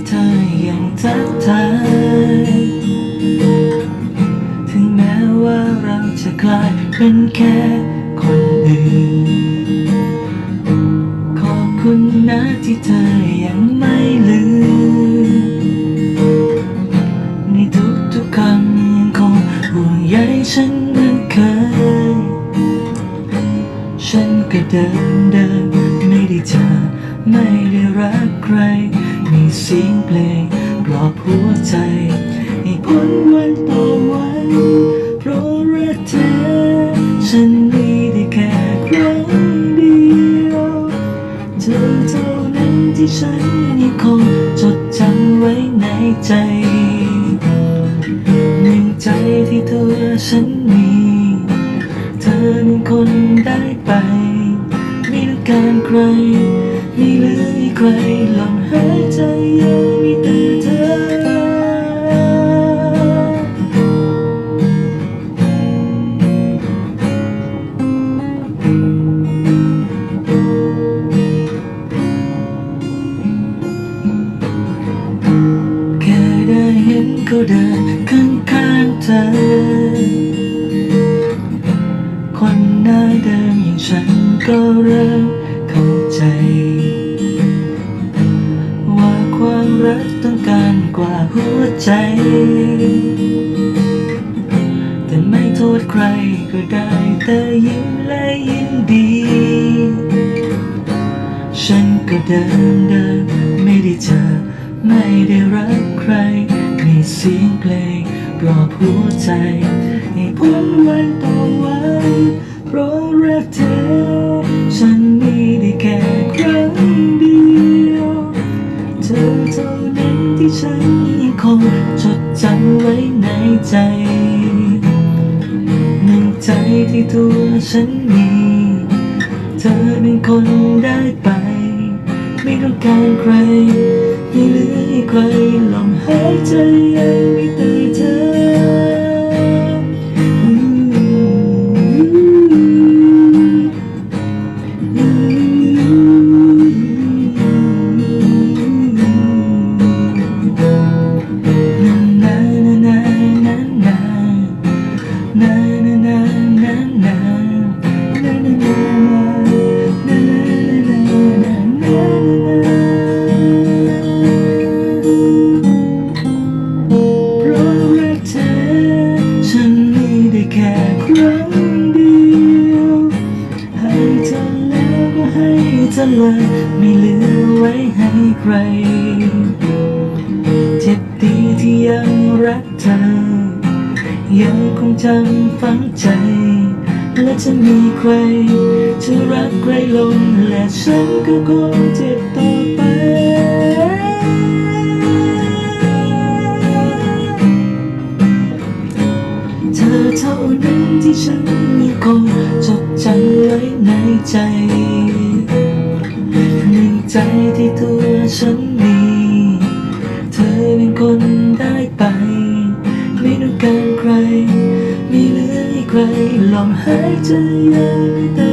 ่เธอยังทักทายถึงแม้ว่าเราจะกลายเป็นแค่คนอื่น ขอบคุณนะที่เธอยังไม่ลืม ในทุกๆคำยังคงห่วงใยฉันเหมือนเคย ฉันก็เดินเดินไม่ได้เจอไม่ได้รักใคร มีเสียงเพลงปลอบหัวใจ ให้พ้นวันต่อวันเพราะรักเธอ ฉันมีได้แค่ครั้งเดียวเธอเท่านั้นที่ฉันยังคงจดจำไว้ในใจหนึ่งใจที่ตัวฉันมี เธอเป็นคนได้ไป ไม่ต้องการใคร ไม่เหลืออีกใครลมหายใจยังมีแต่เธอ แค่ได้เห็นเขาเดินข้างๆเธอคนหน้าเดิมอย่างฉันก็เริ่ม กว่าหัวใจ แต่ไม่โทษใครก็ได้แต่ยิ้มและยินดี ฉันก็เดินเดินไม่ได้เจอไม่ได้รักใคร มีเสียงเพลงปลอบหัวใจให้พ้นวันต่อ ในใจหนึ่งใจที่ตัวฉันมี เธอเป็นคนได้ไป ไม่ต้องการใคร ไม่เหลือให้ใครลมหายใจยังไม่ตื่น ลยไม่เหลือไว้ให้ใคร เจ็บดีที่ยังรักเธอ ยังคงจำฝังใจ และจะมีใคร จะรักใครลง และฉันก็คงเจ็บต่อไปเธอเท่านั้นที่ฉันยังคงจดจำไว้ในใจ ใจที่ตัวฉันมี เธอเป็นคนได้ไป ไม่ต้องการใคร ไม่เหลือให้ใครลองหายใจยังมีแต่